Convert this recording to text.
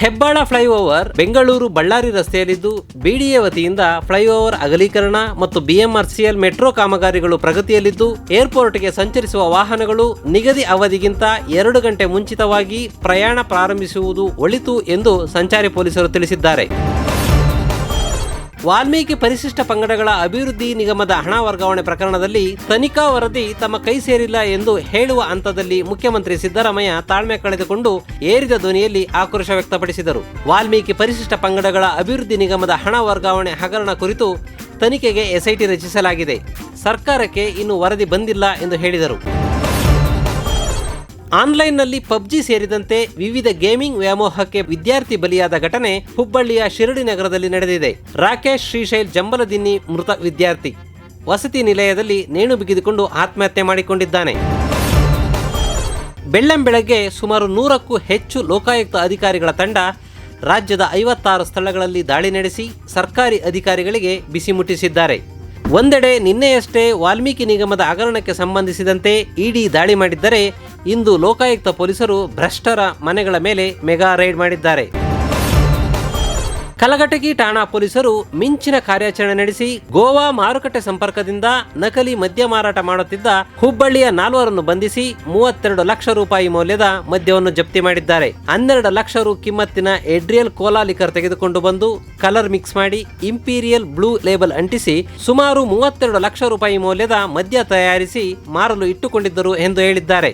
Hebbal flyover Bengaluru Ballari ರಸ್ತೆಯಲ್ಲಿದ್ದು BDA ವತಿಯಿಂದ flyover ಅಗಲೀಕರಣ ಮತ್ತು ಬಿಎಂಆರ್ಸಿಎಲ್ ಮೆಟ್ರೋ ಕಾಮಗಾರಿಗಳು ಪ್ರಗತಿಯಲ್ಲಿದ್ದು ಏರ್ಪೋರ್ಟ್ಗೆ ಸಂಚರಿಸುವ ವಾಹನಗಳು ನಿಗದಿ ಅವಧಿಗಿಂತ ಎರಡು ಗಂಟೆ ಮುಂಚಿತವಾಗಿ ಪ್ರಯಾಣ ಪ್ರಾರಂಭಿಸುವುದು ಒಳಿತು ಎಂದು ಸಂಚಾರಿ ಪೊಲೀಸರು ತಿಳಿಸಿದ್ದಾರೆ. ವಾಲ್ಮೀಕಿ ಪರಿಶಿಷ್ಟ ಪಂಗಡಗಳ ಅಭಿವೃದ್ಧಿ ನಿಗಮದ ಹಣ ವರ್ಗಾವಣೆ ಪ್ರಕರಣದಲ್ಲಿ ತನಿಖಾ ವರದಿ ತಮ್ಮ ಕೈ ಸೇರಿಲ್ಲ ಎಂದು ಹೇಳುವ ಹಂತದಲ್ಲಿ ಮುಖ್ಯಮಂತ್ರಿ ಸಿದ್ದರಾಮಯ್ಯ ತಾಳ್ಮೆ ಕಳೆದುಕೊಂಡು ಏರಿದ ಧ್ವನಿಯಲ್ಲಿ ಆಕ್ರೋಶ ವ್ಯಕ್ತಪಡಿಸಿದರು. ವಾಲ್ಮೀಕಿ ಪರಿಶಿಷ್ಟ ಪಂಗಡಗಳ ಅಭಿವೃದ್ಧಿ ನಿಗಮದ ಹಣ ವರ್ಗಾವಣೆ ಹಗರಣ ಕುರಿತು ತನಿಖೆಗೆ ಎಸ್ಐಟಿ ರಚಿಸಲಾಗಿದೆ. ಸರ್ಕಾರಕ್ಕೆ ಇನ್ನು ವರದಿ ಬಂದಿಲ್ಲ ಎಂದು ಹೇಳಿದರು. ಆನ್ಲೈನ್ನಲ್ಲಿ ಪಬ್ಜಿ ಸೇರಿದಂತೆ ವಿವಿಧ ಗೇಮಿಂಗ್ ವ್ಯಾಮೋಹಕ್ಕೆ ವಿದ್ಯಾರ್ಥಿ ಬಲಿಯಾದ ಘಟನೆ ಹುಬ್ಬಳ್ಳಿಯ ಶಿರಡಿ ನಗರದಲ್ಲಿ ನಡೆದಿದೆ. ರಾಕೇಶ್, ಶ್ರೀಶೈಲ್, ಜಂಬಲದಿನ್ನಿ ಮೃತ ವಿದ್ಯಾರ್ಥಿ. ವಸತಿ ನಿಲಯದಲ್ಲಿ ನೇಣು ಬಿಗಿದುಕೊಂಡು ಆತ್ಮಹತ್ಯೆ ಮಾಡಿಕೊಂಡಿದ್ದಾನೆ. ಬೆಳ್ಳಂಬೆಳಗ್ಗೆ ಸುಮಾರು ನೂರಕ್ಕೂ ಹೆಚ್ಚು ಲೋಕಾಯುಕ್ತ ಅಧಿಕಾರಿಗಳ ತಂಡ ರಾಜ್ಯದ ಐವತ್ತಾರು ಸ್ಥಳಗಳಲ್ಲಿ ದಾಳಿ ನಡೆಸಿ ಸರ್ಕಾರಿ ಅಧಿಕಾರಿಗಳಿಗೆ ಬಿಸಿ ಮುಟ್ಟಿಸಿದ್ದಾರೆ. ಒಂದೆಡೆ ನಿನ್ನೆಯಷ್ಟೇ ವಾಲ್ಮೀಕಿ ನಿಗಮದ ಹಗರಣಕ್ಕೆ ಸಂಬಂಧಿಸಿದಂತೆ ಇಡಿ ದಾಳಿ ಮಾಡಿದ್ದರೆ ಇಂದು ಲೋಕಾಯುಕ್ತ ಪೊಲೀಸರು ಭ್ರಷ್ಟರ ಮನೆಗಳ ಮೇಲೆ ಮೆಗಾ ರೈಡ್ ಮಾಡಿದ್ದಾರೆ. ಕಲಘಟಗಿ ಠಾಣಾ ಪೊಲೀಸರು ಮಿಂಚಿನ ಕಾರ್ಯಾಚರಣೆ ನಡೆಸಿ ಗೋವಾ ಮಾರುಕಟ್ಟೆ ಸಂಪರ್ಕದಿಂದ ನಕಲಿ ಮದ್ಯ ಮಾರಾಟ ಮಾಡುತ್ತಿದ್ದ ಹುಬ್ಬಳ್ಳಿಯ ನಾಲ್ವರನ್ನು ಬಂಧಿಸಿ ಮೂವತ್ತೆರಡು ಲಕ್ಷ ರೂಪಾಯಿ ಮೌಲ್ಯದ ಮದ್ಯವನ್ನು ಜಪ್ತಿ ಮಾಡಿದ್ದಾರೆ. ಹನ್ನೆರಡು ಲಕ್ಷ ರು ಕಿಮ್ಮತ್ತಿನ ಎಡ್ರಿಯಲ್ ಕೋಲಾ ಲಿಕರ್ ತೆಗೆದುಕೊಂಡು ಬಂದು ಕಲರ್ ಮಿಕ್ಸ್ ಮಾಡಿ ಇಂಪೀರಿಯಲ್ ಬ್ಲೂ ಲೇಬಲ್ ಅಂಟಿಸಿ ಸುಮಾರು ಮೂವತ್ತೆರಡು ಲಕ್ಷ ರೂಪಾಯಿ ಮೌಲ್ಯದ ಮದ್ಯ ತಯಾರಿಸಿ ಮಾರಲು ಇಟ್ಟುಕೊಂಡಿದ್ದರು ಎಂದು ಹೇಳಿದ್ದಾರೆ.